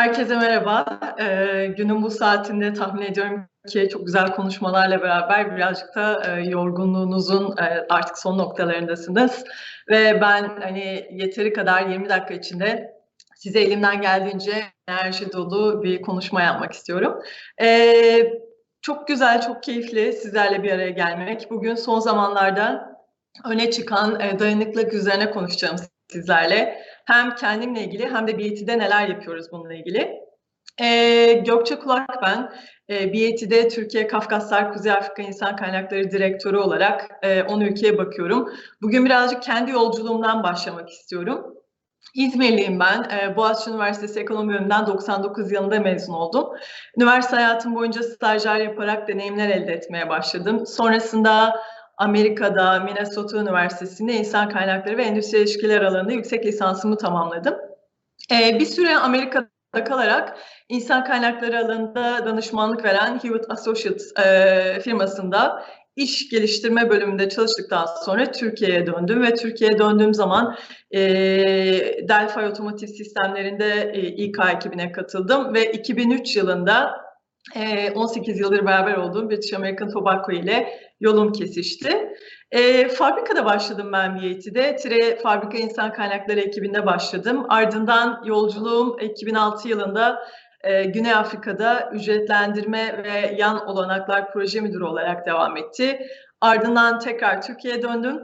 Herkese merhaba. Ee, günün bu saatinde tahmin ediyorum ki çok güzel konuşmalarla beraber birazcık da e, yorgunluğunuzun e, artık son noktalarındasınız. Ve ben hani yeteri kadar 20 dakika içinde size elimden geldiğince enerji dolu bir konuşma yapmak istiyorum. Ee, çok güzel, çok keyifli sizlerle bir araya gelmek. Bugün son zamanlarda öne çıkan e, dayanıklılık üzerine konuşacağım sizlerle. Hem kendimle ilgili hem de BET'de neler yapıyoruz bununla ilgili. Ee, Gökçe Kulak ben. E, BET'de Türkiye Kafkaslar Kuzey Afrika İnsan Kaynakları Direktörü olarak e, 10 ülkeye bakıyorum. Bugün birazcık kendi yolculuğumdan başlamak istiyorum. İzmirliyim ben. E, Boğaziçi Üniversitesi Ekonomi Bölümünden 99 yılında mezun oldum. Üniversite hayatım boyunca stajyer yaparak deneyimler elde etmeye başladım. Sonrasında Amerika'da Minnesota Üniversitesi'nde insan kaynakları ve endüstri ilişkiler alanında yüksek lisansımı tamamladım. Ee, bir süre Amerika'da kalarak insan kaynakları alanında danışmanlık veren Hewitt Associates e, firmasında iş geliştirme bölümünde çalıştıktan sonra Türkiye'ye döndüm ve Türkiye'ye döndüğüm zaman e, Delphi Otomotiv Sistemlerinde e, İK ekibine katıldım ve 2003 yılında 18 yıldır beraber olduğum British American Tobacco ile yolum kesişti. E, fabrikada başladım ben BAT'de. Tire Fabrika İnsan Kaynakları ekibinde başladım. Ardından yolculuğum 2006 yılında e, Güney Afrika'da ücretlendirme ve yan olanaklar proje müdürü olarak devam etti. Ardından tekrar Türkiye'ye döndüm.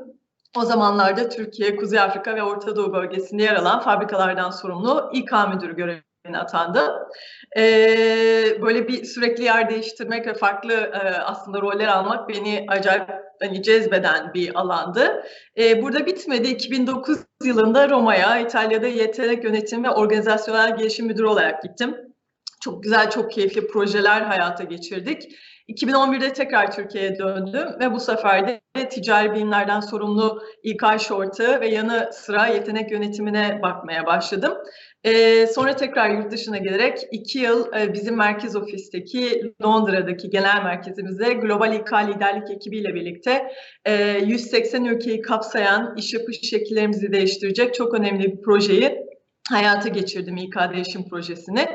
O zamanlarda Türkiye, Kuzey Afrika ve Orta Doğu bölgesinde yer alan fabrikalardan sorumlu İK müdürü görevi atandı. Ee, böyle bir sürekli yer değiştirmek ve farklı e, aslında roller almak beni acayip hani cezbeden bir alandı. Ee, burada bitmedi. 2009 yılında Roma'ya, İtalya'da yetenek yönetim ve organizasyonel gelişim müdürü olarak gittim. Çok güzel, çok keyifli projeler hayata geçirdik. 2011'de tekrar Türkiye'ye döndüm ve bu sefer de ticari bilimlerden sorumlu İK Short'ı ve yanı sıra yetenek yönetimine bakmaya başladım. Ee, sonra tekrar yurt dışına gelerek iki yıl e, bizim merkez ofisteki Londra'daki genel merkezimizde Global İK Liderlik ekibiyle birlikte e, 180 ülkeyi kapsayan iş yapış şekillerimizi değiştirecek çok önemli bir projeyi hayata geçirdim İK Değişim Projesi'ni.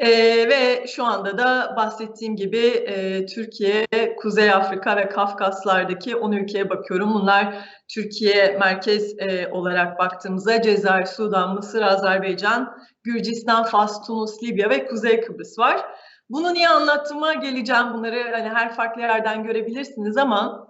Ee, ve şu anda da bahsettiğim gibi e, Türkiye, Kuzey Afrika ve Kafkaslardaki 10 ülkeye bakıyorum. Bunlar Türkiye merkez e, olarak baktığımızda Cezayir, Sudan, Mısır, Azerbaycan, Gürcistan, Fas, Tunus, Libya ve Kuzey Kıbrıs var. Bunu niye anlattığıma geleceğim. Bunları hani her farklı yerden görebilirsiniz ama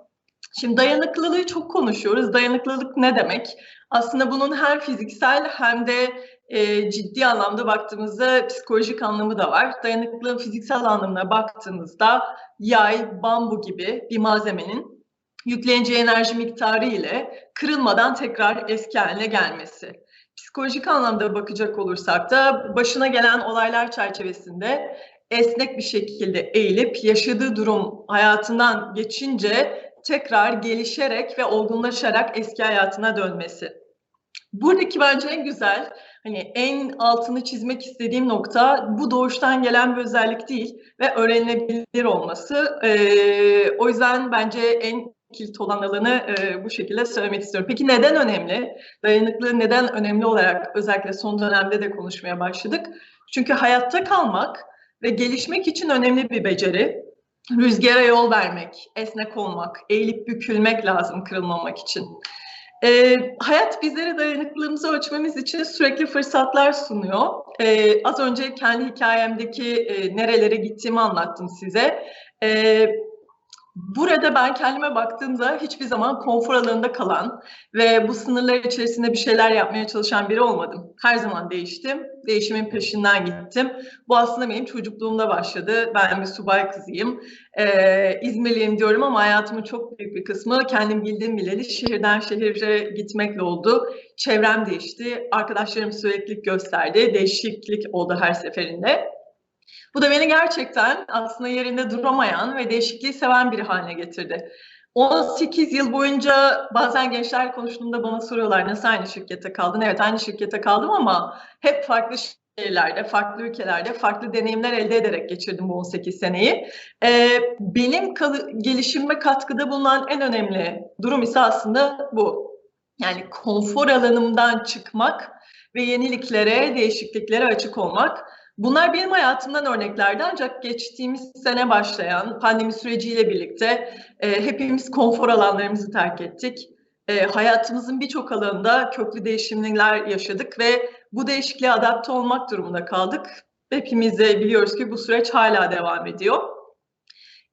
şimdi dayanıklılığı çok konuşuyoruz. Dayanıklılık ne demek? Aslında bunun hem fiziksel hem de e, ciddi anlamda baktığımızda psikolojik anlamı da var. Dayanıklılığın fiziksel anlamına baktığımızda yay, bambu gibi bir malzemenin yükleneceği enerji miktarı ile kırılmadan tekrar eski haline gelmesi. Psikolojik anlamda bakacak olursak da başına gelen olaylar çerçevesinde esnek bir şekilde eğilip yaşadığı durum hayatından geçince tekrar gelişerek ve olgunlaşarak eski hayatına dönmesi. Buradaki bence en güzel hani en altını çizmek istediğim nokta bu doğuştan gelen bir özellik değil ve öğrenilebilir olması. Ee, o yüzden bence en kilit olan alanı e, bu şekilde söylemek istiyorum. Peki neden önemli? Dayanıklılığı neden önemli olarak özellikle son dönemde de konuşmaya başladık? Çünkü hayatta kalmak ve gelişmek için önemli bir beceri. Rüzgara yol vermek, esnek olmak, eğilip bükülmek lazım kırılmamak için. E, hayat bizlere dayanıklılığımızı ölçmemiz için sürekli fırsatlar sunuyor. E, az önce kendi hikayemdeki e, nerelere gittiğimi anlattım size. E, Burada ben kendime baktığımda hiçbir zaman konfor alanında kalan ve bu sınırlar içerisinde bir şeyler yapmaya çalışan biri olmadım. Her zaman değiştim, değişimin peşinden gittim. Bu aslında benim çocukluğumda başladı. Ben bir subay kızıyım. Ee, İzmirliyim diyorum ama hayatımın çok büyük bir kısmı kendim bildiğim bileli şehirden şehire gitmekle oldu. Çevrem değişti, arkadaşlarım sürekli gösterdi, değişiklik oldu her seferinde. Bu da beni gerçekten aslında yerinde duramayan ve değişikliği seven biri haline getirdi. 18 yıl boyunca bazen gençler konuştuğunda bana soruyorlar nasıl aynı şirkete kaldın? Evet aynı şirkete kaldım ama hep farklı şehirlerde, farklı ülkelerde, farklı deneyimler elde ederek geçirdim bu 18 seneyi. Ee, benim gelişimime katkıda bulunan en önemli durum ise aslında bu. Yani konfor alanımdan çıkmak ve yeniliklere, değişikliklere açık olmak. Bunlar benim hayatımdan örneklerdi ancak geçtiğimiz sene başlayan pandemi süreciyle birlikte e, hepimiz konfor alanlarımızı terk ettik. E, hayatımızın birçok alanında köklü değişimler yaşadık ve bu değişikliğe adapte olmak durumunda kaldık. Hepimiz de biliyoruz ki bu süreç hala devam ediyor.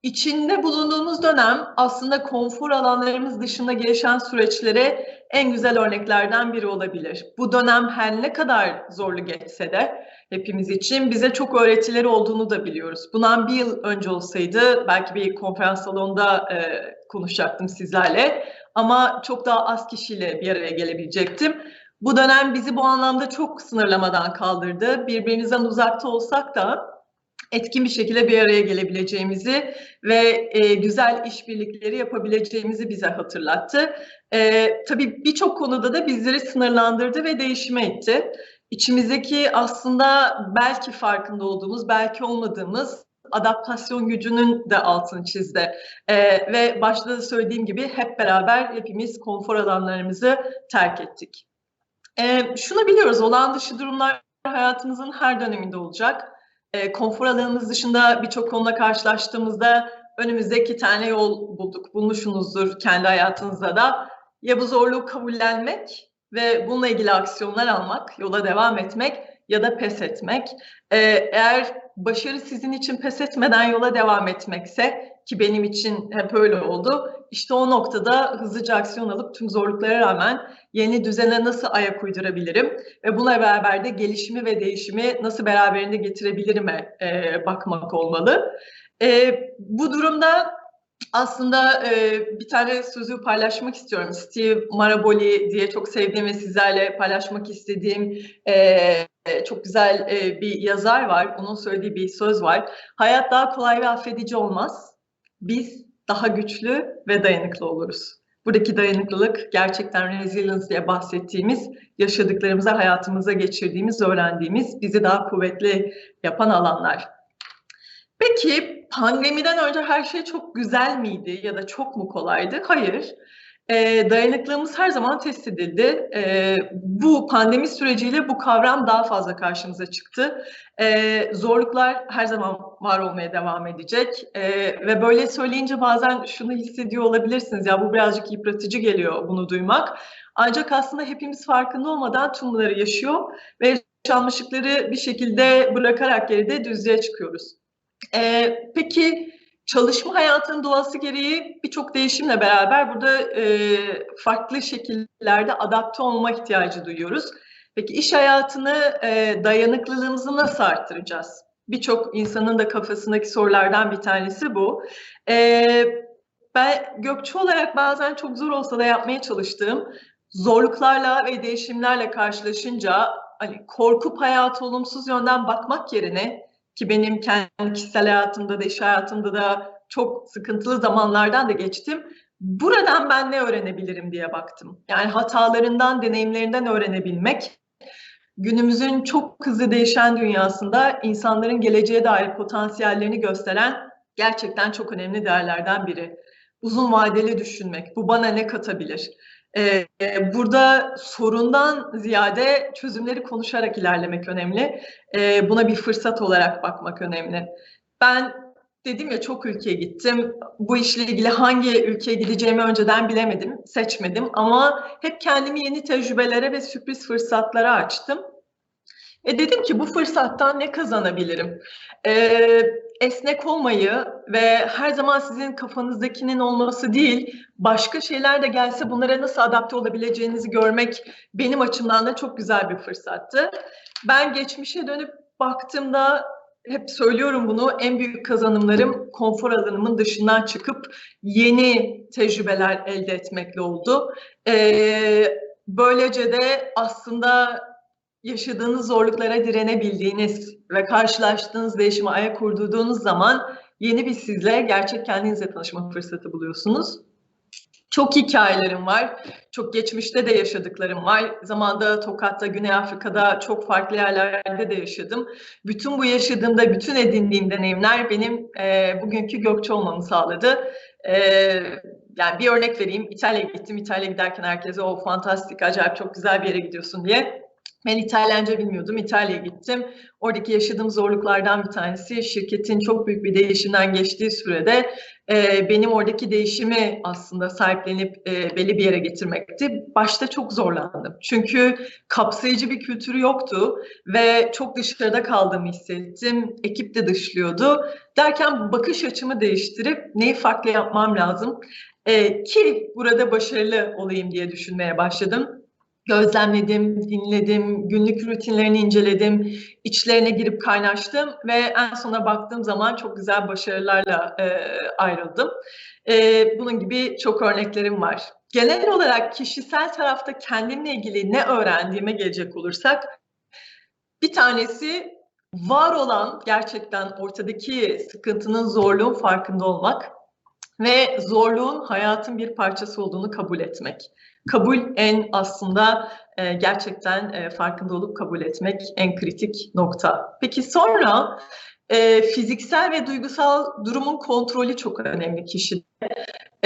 İçinde bulunduğumuz dönem aslında konfor alanlarımız dışında gelişen süreçlere en güzel örneklerden biri olabilir. Bu dönem her ne kadar zorlu geçse de hepimiz için bize çok öğretileri olduğunu da biliyoruz. Bundan bir yıl önce olsaydı belki bir konferans salonunda e, konuşacaktım sizlerle ama çok daha az kişiyle bir araya gelebilecektim. Bu dönem bizi bu anlamda çok sınırlamadan kaldırdı. Birbirimizden uzakta olsak da etkin bir şekilde bir araya gelebileceğimizi ve e, güzel işbirlikleri yapabileceğimizi bize hatırlattı. E, tabii birçok konuda da bizleri sınırlandırdı ve değişime itti. İçimizdeki aslında belki farkında olduğumuz, belki olmadığımız adaptasyon gücünün de altını çizdi. E, ve başta da söylediğim gibi hep beraber hepimiz konfor alanlarımızı terk ettik. E, şunu biliyoruz, olan dışı durumlar hayatımızın her döneminde olacak e, konfor alanımız dışında birçok konuda karşılaştığımızda önümüzde iki tane yol bulduk. Bulmuşsunuzdur kendi hayatınızda da. Ya bu zorluğu kabullenmek ve bununla ilgili aksiyonlar almak, yola devam etmek ya da pes etmek. Ee, eğer başarı sizin için pes etmeden yola devam etmekse ki benim için hep öyle oldu. İşte o noktada hızlıca aksiyon alıp tüm zorluklara rağmen yeni düzene nasıl ayak uydurabilirim ve buna beraber de gelişimi ve değişimi nasıl beraberinde getirebilirime e, bakmak olmalı. E, bu durumda aslında e, bir tane sözü paylaşmak istiyorum. Steve Maraboli diye çok sevdiğim ve sizlerle paylaşmak istediğim e, çok güzel e, bir yazar var. Onun söylediği bir söz var. Hayat daha kolay ve affedici olmaz. Biz daha güçlü ve dayanıklı oluruz. Buradaki dayanıklılık gerçekten resilience diye bahsettiğimiz, yaşadıklarımıza, hayatımıza geçirdiğimiz, öğrendiğimiz, bizi daha kuvvetli yapan alanlar. Peki pandemiden önce her şey çok güzel miydi ya da çok mu kolaydı? Hayır. E, dayanıklılığımız her zaman test edildi. E, bu pandemi süreciyle bu kavram daha fazla karşımıza çıktı. E, zorluklar her zaman var olmaya devam edecek. E, ve böyle söyleyince bazen şunu hissediyor olabilirsiniz. Ya bu birazcık yıpratıcı geliyor bunu duymak. Ancak aslında hepimiz farkında olmadan tüm bunları yaşıyor ve yaşanmışlıkları bir şekilde bırakarak geride düzlüğe çıkıyoruz. E, peki çalışma hayatının doğası gereği birçok değişimle beraber burada e, farklı şekillerde adapte olma ihtiyacı duyuyoruz. Peki iş hayatını e, dayanıklılığımızı nasıl arttıracağız? Birçok insanın da kafasındaki sorulardan bir tanesi bu. E, ben Gökçe olarak bazen çok zor olsa da yapmaya çalıştığım zorluklarla ve değişimlerle karşılaşınca hani korkup hayatı olumsuz yönden bakmak yerine ki benim kendi kişisel hayatımda da iş hayatımda da çok sıkıntılı zamanlardan da geçtim. Buradan ben ne öğrenebilirim diye baktım. Yani hatalarından, deneyimlerinden öğrenebilmek günümüzün çok hızlı değişen dünyasında insanların geleceğe dair potansiyellerini gösteren gerçekten çok önemli değerlerden biri. Uzun vadeli düşünmek, bu bana ne katabilir? Ee, burada sorundan ziyade çözümleri konuşarak ilerlemek önemli. Ee, buna bir fırsat olarak bakmak önemli. Ben dedim ya çok ülkeye gittim. Bu işle ilgili hangi ülkeye gideceğimi önceden bilemedim, seçmedim. Ama hep kendimi yeni tecrübelere ve sürpriz fırsatlara açtım. E dedim ki bu fırsattan ne kazanabilirim? Ee, esnek olmayı ve her zaman sizin kafanızdakinin olması değil, başka şeyler de gelse bunlara nasıl adapte olabileceğinizi görmek benim açımdan da çok güzel bir fırsattı. Ben geçmişe dönüp baktığımda hep söylüyorum bunu en büyük kazanımlarım konfor alanımın dışından çıkıp yeni tecrübeler elde etmekle oldu. Ee, böylece de aslında yaşadığınız zorluklara direnebildiğiniz ve karşılaştığınız değişime ayak uydurduğunuz zaman yeni bir sizle gerçek kendinizle tanışma fırsatı buluyorsunuz. Çok hikayelerim var. Çok geçmişte de yaşadıklarım var. Zamanda Tokat'ta, Güney Afrika'da çok farklı yerlerde de yaşadım. Bütün bu yaşadığımda, bütün edindiğim deneyimler benim e, bugünkü Gökçe olmamı sağladı. E, yani bir örnek vereyim. İtalya'ya gittim. İtalya'ya giderken herkese o fantastik, acayip çok güzel bir yere gidiyorsun diye Ben İtalyanca bilmiyordum. İtalya'ya gittim. Oradaki yaşadığım zorluklardan bir tanesi şirketin çok büyük bir değişimden geçtiği sürede e, benim oradaki değişimi aslında sahiplenip e, belli bir yere getirmekti. Başta çok zorlandım. Çünkü kapsayıcı bir kültürü yoktu ve çok dışarıda kaldığımı hissettim. Ekip de dışlıyordu. Derken bakış açımı değiştirip neyi farklı yapmam lazım e, ki burada başarılı olayım diye düşünmeye başladım gözlemledim, dinledim, günlük rutinlerini inceledim, içlerine girip kaynaştım ve en sona baktığım zaman çok güzel başarılarla e, ayrıldım. E, bunun gibi çok örneklerim var. Genel olarak kişisel tarafta kendimle ilgili ne öğrendiğime gelecek olursak, bir tanesi var olan gerçekten ortadaki sıkıntının, zorluğun farkında olmak ve zorluğun hayatın bir parçası olduğunu kabul etmek. Kabul en aslında e, gerçekten e, farkında olup kabul etmek en kritik nokta. Peki sonra e, fiziksel ve duygusal durumun kontrolü çok önemli kişide.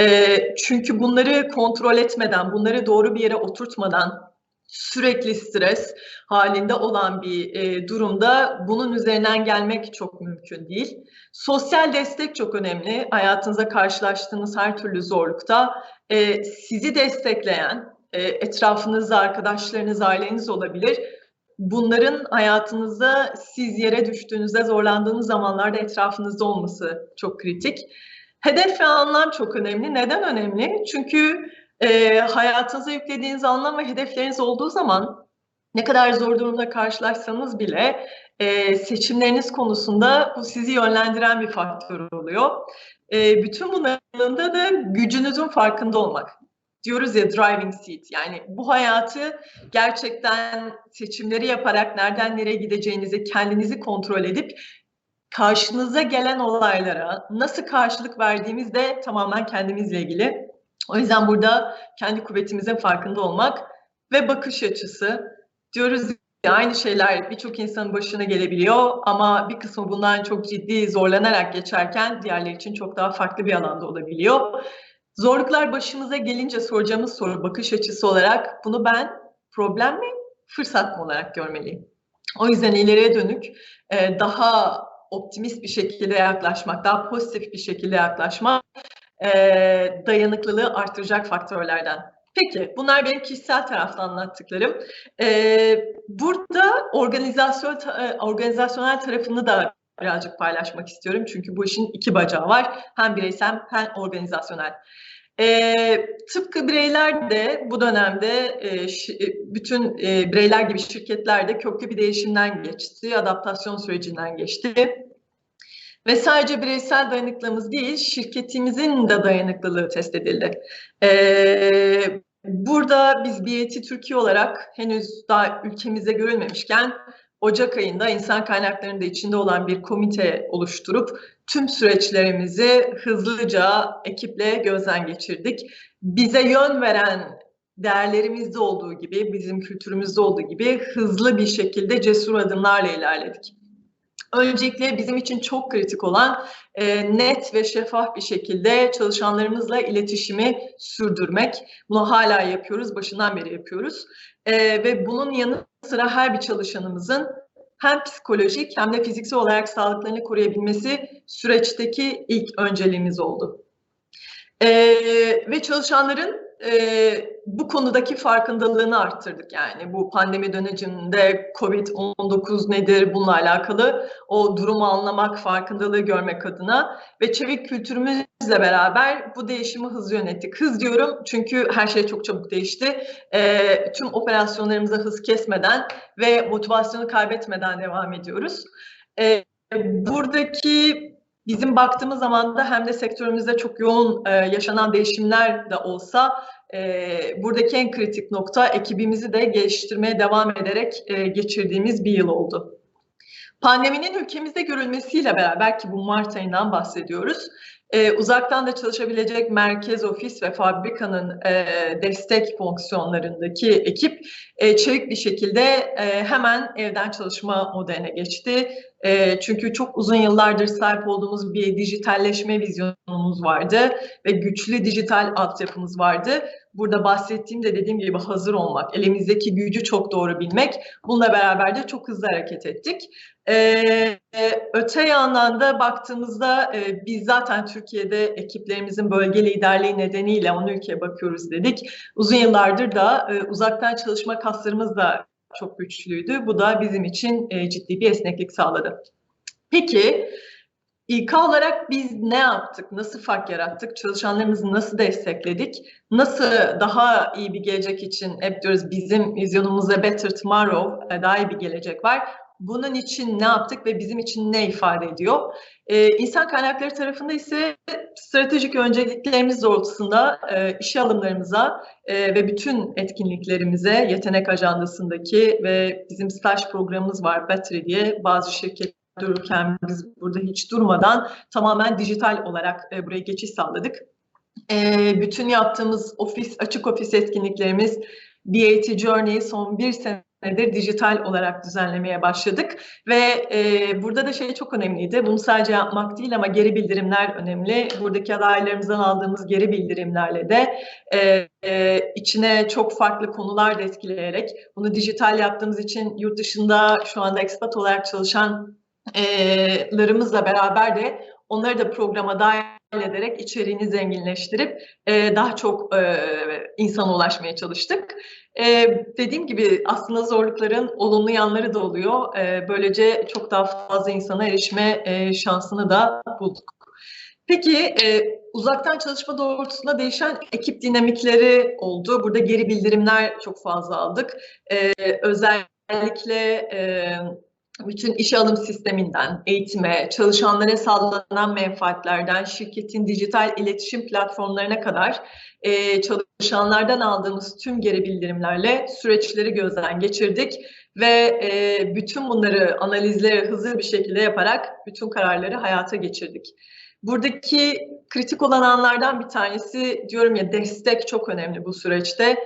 E, çünkü bunları kontrol etmeden, bunları doğru bir yere oturtmadan sürekli stres halinde olan bir e, durumda bunun üzerinden gelmek çok mümkün değil. Sosyal destek çok önemli. Hayatınıza karşılaştığınız her türlü zorlukta e, sizi destekleyen, e, etrafınızda arkadaşlarınız, aileniz olabilir. Bunların hayatınızda siz yere düştüğünüzde zorlandığınız zamanlarda etrafınızda olması çok kritik. Hedef ve anlam çok önemli. Neden önemli? Çünkü e, hayatınıza yüklediğiniz anlam ve hedefleriniz olduğu zaman ne kadar zor durumda karşılaşsanız bile e, seçimleriniz konusunda bu sizi yönlendiren bir faktör oluyor. E, bütün bunların da gücünüzün farkında olmak. Diyoruz ya driving seat yani bu hayatı gerçekten seçimleri yaparak nereden nereye gideceğinizi kendinizi kontrol edip karşınıza gelen olaylara nasıl karşılık verdiğimiz de tamamen kendimizle ilgili. O yüzden burada kendi kuvvetimizin farkında olmak ve bakış açısı diyoruz ya aynı şeyler birçok insanın başına gelebiliyor ama bir kısmı bundan çok ciddi zorlanarak geçerken diğerleri için çok daha farklı bir alanda olabiliyor. Zorluklar başımıza gelince soracağımız soru bakış açısı olarak bunu ben problem mi, fırsat mı olarak görmeliyim? O yüzden ileriye dönük daha optimist bir şekilde yaklaşmak, daha pozitif bir şekilde yaklaşmak e, dayanıklılığı artıracak faktörlerden. Peki, bunlar benim kişisel taraftan anlattıklarım. Ee, burada organizasyon organizasyonel tarafını da birazcık paylaşmak istiyorum. Çünkü bu işin iki bacağı var. Hem bireysel hem organizasyonel. E, tıpkı bireyler de bu dönemde e, ş, bütün e, bireyler gibi şirketler de köklü bir değişimden geçti, adaptasyon sürecinden geçti. Ve sadece bireysel dayanıklılığımız değil, şirketimizin de dayanıklılığı test edildi. Ee, burada biz BIT Türkiye olarak henüz daha ülkemizde görülmemişken Ocak ayında insan kaynaklarında içinde olan bir komite oluşturup tüm süreçlerimizi hızlıca ekiple gözden geçirdik. Bize yön veren değerlerimizde olduğu gibi, bizim kültürümüzde olduğu gibi hızlı bir şekilde cesur adımlarla ilerledik. Öncelikle bizim için çok kritik olan e, net ve şeffaf bir şekilde çalışanlarımızla iletişimi sürdürmek. Bunu hala yapıyoruz, başından beri yapıyoruz. E, ve bunun yanı sıra her bir çalışanımızın hem psikolojik hem de fiziksel olarak sağlıklarını koruyabilmesi süreçteki ilk önceliğimiz oldu. E, ve çalışanların e, bu konudaki farkındalığını arttırdık yani bu pandemi döneminde Covid-19 nedir bununla alakalı o durumu anlamak, farkındalığı görmek adına ve çevik kültürümüzle beraber bu değişimi hızlı yönettik. Hız diyorum çünkü her şey çok çabuk değişti. E, tüm operasyonlarımıza hız kesmeden ve motivasyonu kaybetmeden devam ediyoruz. E, buradaki bizim baktığımız zaman da hem de sektörümüzde çok yoğun e, yaşanan değişimler de olsa e, buradaki en kritik nokta ekibimizi de geliştirmeye devam ederek e, geçirdiğimiz bir yıl oldu. Pandeminin ülkemizde görülmesiyle beraber ki bu Mart ayından bahsediyoruz. e, uzaktan da çalışabilecek merkez ofis ve fabrikanın e, destek fonksiyonlarındaki ekip e, çevik bir şekilde e, hemen evden çalışma modeline geçti. E, çünkü çok uzun yıllardır sahip olduğumuz bir dijitalleşme vizyonumuz vardı ve güçlü dijital altyapımız vardı. Burada bahsettiğim de dediğim gibi hazır olmak, elimizdeki gücü çok doğru bilmek. Bununla beraber de çok hızlı hareket ettik. Ee, öte yandan da baktığımızda e, biz zaten Türkiye'de ekiplerimizin bölge liderliği nedeniyle 10 ülkeye bakıyoruz dedik. Uzun yıllardır da e, uzaktan çalışma kaslarımız da çok güçlüydü. Bu da bizim için e, ciddi bir esneklik sağladı. Peki İK olarak biz ne yaptık? Nasıl fark yarattık? Çalışanlarımızı nasıl destekledik? Nasıl daha iyi bir gelecek için hep diyoruz bizim vizyonumuzda Better Tomorrow, e, daha iyi bir gelecek var. Bunun için ne yaptık ve bizim için ne ifade ediyor? Ee, insan kaynakları tarafında ise stratejik önceliklerimiz doğrultusunda e, işe alımlarımıza e, ve bütün etkinliklerimize yetenek ajandasındaki ve bizim staj programımız var Battery diye bazı şirket dururken biz burada hiç durmadan tamamen dijital olarak e, buraya geçiş sağladık. E, bütün yaptığımız ofis, açık ofis etkinliklerimiz BAT Journey son bir sene senedir dijital olarak düzenlemeye başladık ve e, burada da şey çok önemliydi. Bunu sadece yapmak değil ama geri bildirimler önemli. Buradaki adaylarımızdan aldığımız geri bildirimlerle de e, e, içine çok farklı konular da etkileyerek bunu dijital yaptığımız için yurt dışında şu anda expat olarak çalışan larımızla beraber de onları da programa dahil ederek içeriğini zenginleştirip e, daha çok e, insana ulaşmaya çalıştık. E, dediğim gibi aslında zorlukların olumlu yanları da oluyor. E, böylece çok daha fazla insana erişme e, şansını da bulduk. Peki e, uzaktan çalışma doğrultusunda değişen ekip dinamikleri oldu. Burada geri bildirimler çok fazla aldık. E, özellikle e, bütün işe alım sisteminden, eğitime, çalışanlara sağlanan menfaatlerden, şirketin dijital iletişim platformlarına kadar e, çalışanlardan aldığımız tüm geri bildirimlerle süreçleri gözden geçirdik ve e, bütün bunları analizleri hızlı bir şekilde yaparak bütün kararları hayata geçirdik. Buradaki kritik olan anlardan bir tanesi diyorum ya destek çok önemli bu süreçte.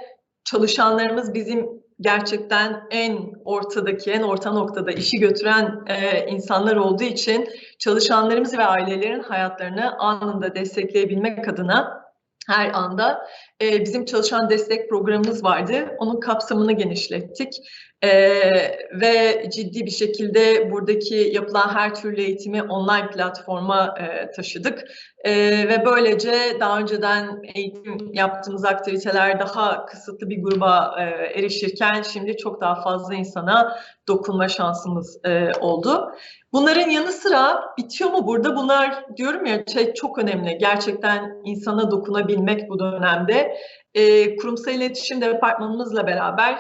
Çalışanlarımız bizim gerçekten en ortadaki, en orta noktada işi götüren e, insanlar olduğu için çalışanlarımız ve ailelerin hayatlarını anında destekleyebilmek adına her anda e, bizim çalışan destek programımız vardı. Onun kapsamını genişlettik. Ee, ve ciddi bir şekilde buradaki yapılan her türlü eğitimi online platforma e, taşıdık. E, ve böylece daha önceden eğitim yaptığımız aktiviteler daha kısıtlı bir gruba e, erişirken şimdi çok daha fazla insana dokunma şansımız e, oldu. Bunların yanı sıra bitiyor mu burada? Bunlar diyorum ya şey çok önemli. Gerçekten insana dokunabilmek bu dönemde. E, kurumsal iletişim departmanımızla beraber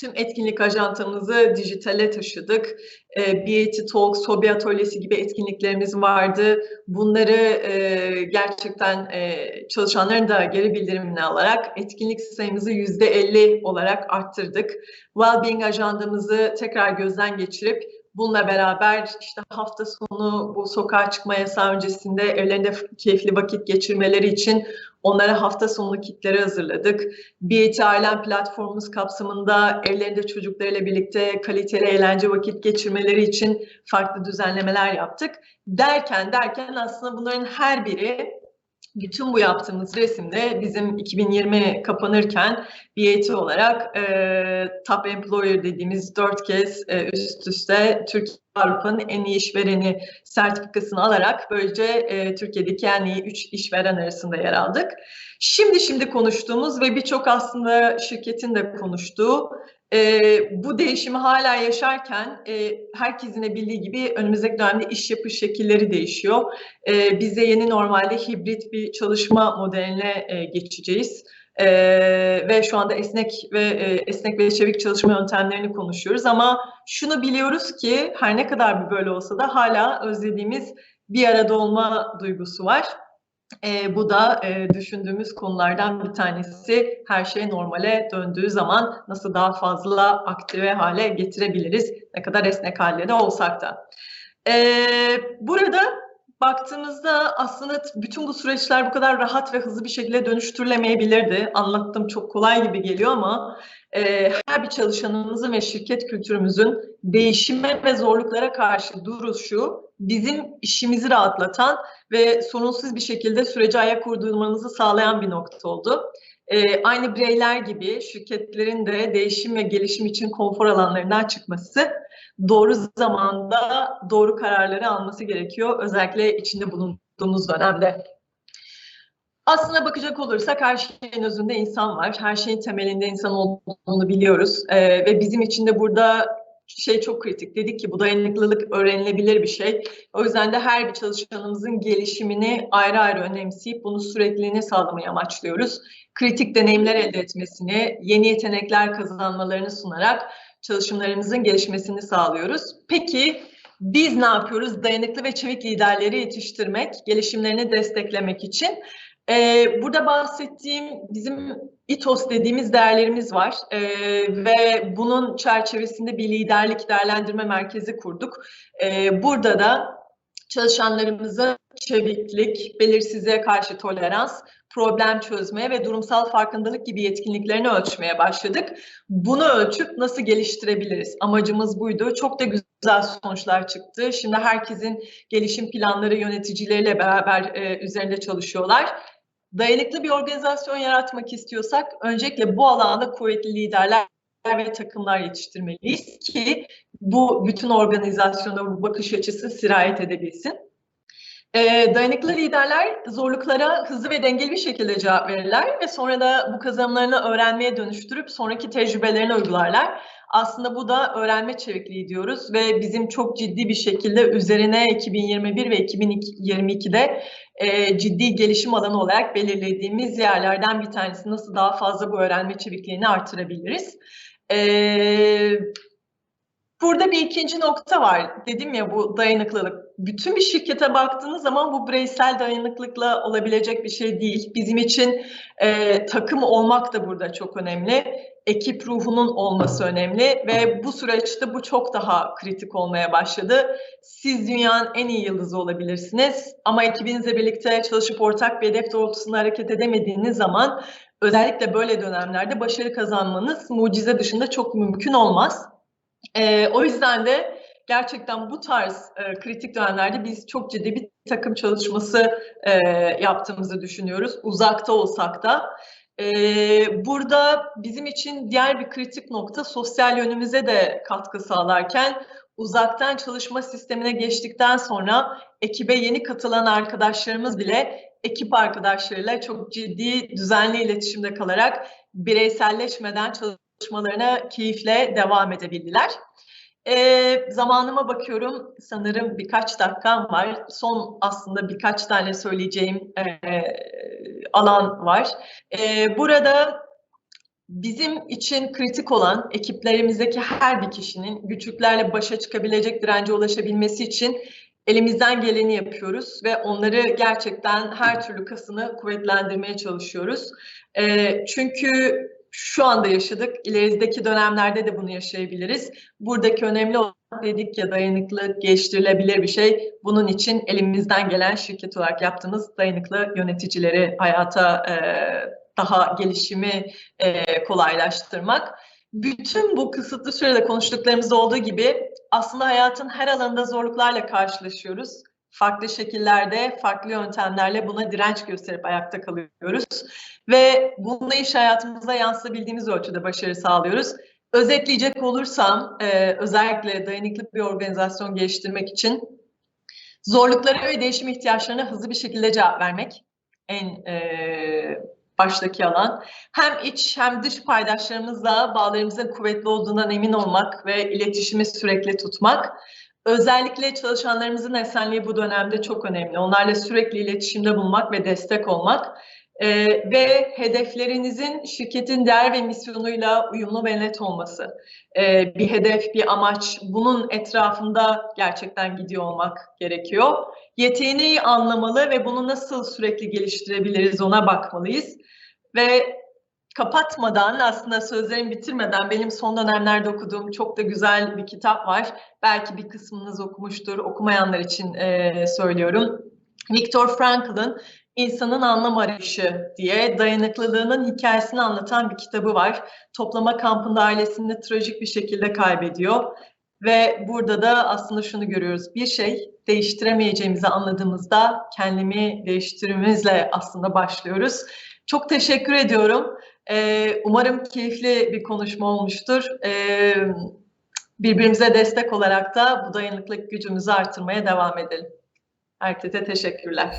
Tüm etkinlik ajantamızı dijitale taşıdık. E, ee, BAT Talks, Hobi Atölyesi gibi etkinliklerimiz vardı. Bunları e, gerçekten e, çalışanların da geri bildirimini alarak etkinlik sayımızı yüzde 50 olarak arttırdık. Wellbeing ajandamızı tekrar gözden geçirip Bununla beraber işte hafta sonu bu sokağa çıkma yasağı öncesinde evlerinde keyifli vakit geçirmeleri için onlara hafta sonu kitleri hazırladık. BET Ailem platformumuz kapsamında evlerinde çocuklarıyla birlikte kaliteli eğlence vakit geçirmeleri için farklı düzenlemeler yaptık. Derken derken aslında bunların her biri bütün bu yaptığımız resimde bizim 2020 kapanırken BAT olarak e, Top Employer dediğimiz dört kez e, üst üste Türkiye Avrupa'nın en iyi işvereni sertifikasını alarak böylece e, Türkiye'deki en iyi üç işveren arasında yer aldık. Şimdi şimdi konuştuğumuz ve birçok aslında şirketin de konuştuğu e, bu değişimi hala yaşarken e, herkesin bildiği gibi önümüzdeki dönemde iş yapış şekilleri değişiyor. E, biz de yeni normalde hibrit bir çalışma modeline e, geçeceğiz. Ee, ve şu anda esnek ve e, esnek ve çevik çalışma yöntemlerini konuşuyoruz ama şunu biliyoruz ki her ne kadar bir böyle olsa da hala özlediğimiz bir arada olma duygusu var. E, bu da e, düşündüğümüz konulardan bir tanesi. Her şey normale döndüğü zaman nasıl daha fazla aktive hale getirebiliriz? Ne kadar esnek halde de olsak da. E, burada baktığımızda aslında bütün bu süreçler bu kadar rahat ve hızlı bir şekilde dönüştürülemeyebilirdi. Anlattım çok kolay gibi geliyor ama e, her bir çalışanımızın ve şirket kültürümüzün değişime ve zorluklara karşı duruşu bizim işimizi rahatlatan ve sorunsuz bir şekilde sürece ayak uydurmamızı sağlayan bir nokta oldu. E, aynı bireyler gibi şirketlerin de değişim ve gelişim için konfor alanlarından çıkması doğru zamanda doğru kararları alması gerekiyor. Özellikle içinde bulunduğumuz dönemde. Aslında bakacak olursak her şeyin özünde insan var. Her şeyin temelinde insan olduğunu biliyoruz. Ee, ve bizim için de burada şey çok kritik. Dedik ki bu dayanıklılık öğrenilebilir bir şey. O yüzden de her bir çalışanımızın gelişimini ayrı ayrı önemseyip bunu sürekliliğini sağlamayı amaçlıyoruz. Kritik deneyimler elde etmesini, yeni yetenekler kazanmalarını sunarak çalışımlarımızın gelişmesini sağlıyoruz. Peki biz ne yapıyoruz? Dayanıklı ve çevik liderleri yetiştirmek, gelişimlerini desteklemek için. Ee, burada bahsettiğim bizim İTOS dediğimiz değerlerimiz var ee, ve bunun çerçevesinde bir liderlik değerlendirme merkezi kurduk. Ee, burada da çalışanlarımızı çeviklik, belirsizliğe karşı tolerans, problem çözmeye ve durumsal farkındalık gibi yetkinliklerini ölçmeye başladık. Bunu ölçüp nasıl geliştirebiliriz? Amacımız buydu. Çok da güzel sonuçlar çıktı. Şimdi herkesin gelişim planları yöneticileriyle beraber e, üzerinde çalışıyorlar. Dayanıklı bir organizasyon yaratmak istiyorsak öncelikle bu alanda kuvvetli liderler ve takımlar yetiştirmeliyiz ki bu bütün organizasyona bu bakış açısı sirayet edebilsin. E, dayanıklı liderler zorluklara hızlı ve dengeli bir şekilde cevap verirler ve sonra da bu kazanımlarını öğrenmeye dönüştürüp sonraki tecrübelerini uygularlar. Aslında bu da öğrenme çevikliği diyoruz ve bizim çok ciddi bir şekilde üzerine 2021 ve 2022'de e, ciddi gelişim alanı olarak belirlediğimiz yerlerden bir tanesi nasıl daha fazla bu öğrenme çevikliğini artırabiliriz. E, Burada bir ikinci nokta var. Dedim ya bu dayanıklılık. Bütün bir şirkete baktığınız zaman bu bireysel dayanıklılıkla olabilecek bir şey değil. Bizim için e, takım olmak da burada çok önemli. Ekip ruhunun olması önemli ve bu süreçte bu çok daha kritik olmaya başladı. Siz dünyanın en iyi yıldızı olabilirsiniz ama ekibinizle birlikte çalışıp ortak bir hedef doğrultusunda hareket edemediğiniz zaman özellikle böyle dönemlerde başarı kazanmanız mucize dışında çok mümkün olmaz. E, o yüzden de gerçekten bu tarz e, kritik dönemlerde biz çok ciddi bir takım çalışması e, yaptığımızı düşünüyoruz. Uzakta olsak da. E, burada bizim için diğer bir kritik nokta sosyal yönümüze de katkı sağlarken uzaktan çalışma sistemine geçtikten sonra ekibe yeni katılan arkadaşlarımız bile ekip arkadaşlarıyla çok ciddi düzenli iletişimde kalarak bireyselleşmeden çalışmalarına keyifle devam edebildiler. E, zamanıma bakıyorum. Sanırım birkaç dakikam var. Son aslında birkaç tane söyleyeceğim e, alan var. E, burada bizim için kritik olan ekiplerimizdeki her bir kişinin güçlüklerle başa çıkabilecek dirence ulaşabilmesi için elimizden geleni yapıyoruz ve onları gerçekten her türlü kasını kuvvetlendirmeye çalışıyoruz. E, çünkü şu anda yaşadık. İlerideki dönemlerde de bunu yaşayabiliriz. Buradaki önemli olan dedik ya dayanıklı, geliştirilebilir bir şey. Bunun için elimizden gelen şirket olarak yaptığımız dayanıklı yöneticileri hayata e, daha gelişimi e, kolaylaştırmak. Bütün bu kısıtlı sürede konuştuklarımızda olduğu gibi aslında hayatın her alanında zorluklarla karşılaşıyoruz farklı şekillerde, farklı yöntemlerle buna direnç gösterip ayakta kalıyoruz. Ve bunu iş hayatımıza yansıtabildiğimiz ölçüde başarı sağlıyoruz. Özetleyecek olursam, e, özellikle dayanıklı bir organizasyon geliştirmek için zorluklara ve değişim ihtiyaçlarına hızlı bir şekilde cevap vermek en e, baştaki alan. Hem iç hem dış paydaşlarımızla bağlarımızın kuvvetli olduğundan emin olmak ve iletişimi sürekli tutmak Özellikle çalışanlarımızın esenliği bu dönemde çok önemli. Onlarla sürekli iletişimde bulunmak ve destek olmak ee, ve hedeflerinizin şirketin değer ve misyonuyla uyumlu ve net olması. Ee, bir hedef, bir amaç, bunun etrafında gerçekten gidiyor olmak gerekiyor. Yeteneği anlamalı ve bunu nasıl sürekli geliştirebiliriz ona bakmalıyız. Ve kapatmadan aslında sözlerimi bitirmeden benim son dönemlerde okuduğum çok da güzel bir kitap var. Belki bir kısmınız okumuştur, okumayanlar için e, söylüyorum. Viktor Frankl'ın İnsanın Anlam Arayışı diye dayanıklılığının hikayesini anlatan bir kitabı var. Toplama kampında ailesini trajik bir şekilde kaybediyor. Ve burada da aslında şunu görüyoruz. Bir şey değiştiremeyeceğimizi anladığımızda kendimi değiştirmemizle aslında başlıyoruz. Çok teşekkür ediyorum. Umarım keyifli bir konuşma olmuştur. Birbirimize destek olarak da bu dayanıklılık gücümüzü artırmaya devam edelim. Herkese teşekkürler.